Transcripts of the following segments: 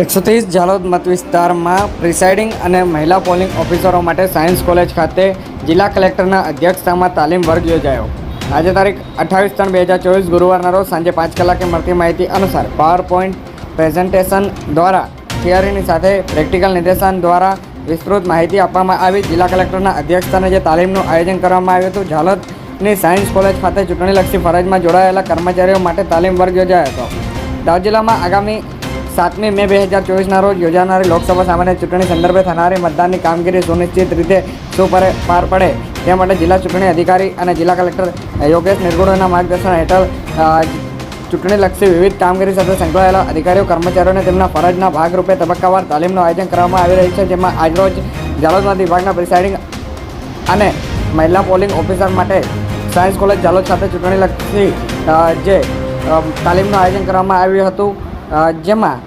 એકસો ત્રીસ જાલોદ મત વિસ્તારમાં પ્રિસાઇડિંગ અને મહિલા પોલિંગ ઓફિસરો માટે સાયન્સ કોલેજ ખાતે જિલ્લા કલેક્ટરના અધ્યક્ષતામાં તાલીમ વર્ગ યોજાયો. આજે તારીખ અઠ્ઠાવીસ ત્રણ બે હજાર ચોવીસ ગુરુવારના રોજ સાંજે પાંચ કલાકે મળતી માહિતી અનુસાર પાવર પોઈન્ટ પ્રેઝન્ટેશન દ્વારા થિયરીની સાથે પ્રેક્ટિકલ નિર્દેશન દ્વારા વિસ્તૃત માહિતી આપવામાં આવી. જિલ્લા કલેક્ટરના અધ્યક્ષતાને જે તાલીમનું આયોજન કરવામાં આવ્યું હતું ઝાલોદની સાયન્સ કોલેજ ખાતે ચૂંટણીલક્ષી ફરજમાં જોડાયેલા કર્મચારીઓ માટે તાલીમ વર્ગ યોજાયો હતો. દાહોદ જિલ્લામાં આગામી સાતમી મે બે હજાર ચોવીસના રોજ યોજાનારી લોકસભા સામાન્ય ચૂંટણી સંદર્ભે થનારી મતદાનની કામગીરી સુનિશ્ચિત રીતે સુપરે પાર પડે, તે માટે જિલ્લા ચૂંટણી અધિકારી અને જિલ્લા કલેક્ટર યોગેશ નિર્ગુણોના માર્ગદર્શન હેઠળ ચૂંટણીલક્ષી વિવિધ કામગીરી સાથે સંકળાયેલા અધિકારીઓ કર્મચારીઓને તેમના ફરજના ભાગરૂપે તબક્કાવાર તાલીમનું આયોજન કરવામાં આવી રહ્યું છે, જેમાં આજરોજ જાલોદના વિભાગના પ્રિસાઇડિંગ અને મહિલા પોલિંગ ઓફિસર માટે સાયન્સ કોલેજ જાલોદ સાથે ચૂંટણીલક્ષી જે તાલીમનું આયોજન કરવામાં આવ્યું હતું. જેમાં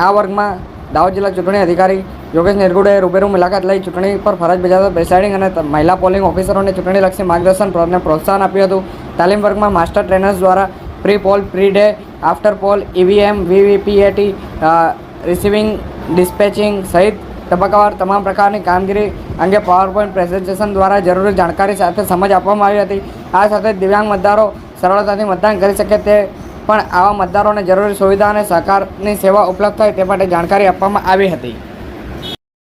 આ વર્ગમાં દાહોદ જિલ્લા ચૂંટણી અધિકારી યોગેશ નિર્ગુડે રૂબેરૂ મુલાકાત લઈ ચૂંટણી પર ફરજ બજાવતા પ્રિસાઇડિંગ અને મહિલા પોલિંગ ઓફિસરોને ચૂંટણીલક્ષી માર્ગદર્શન પ્રોત્સાહન આપ્યું હતું. તાલીમ વર્ગમાં માસ્ટર ટ્રેનર્સ દ્વારા pre poll pre day after poll EVM VVPAT receiving, dispatching સહિત તબક્કાવાર તમામ પ્રકારની કામગીરી અંગે પાવર પોઈન્ટ પ્રેઝન્ટેશન દ્વારા જરૂરી જાણકારી સાથે સમજ આપવામાં આવી હતી. આ સાથે દિવ્યાંગ મતદારો સરળતાથી મતદાન કરી શકે તે પણ આવા મતદારોને જરૂરી સુવિધા અને સહકારની સેવા ઉપલબ્ધ થાય તે માટે જાણકારી આપવામાં આવી હતી.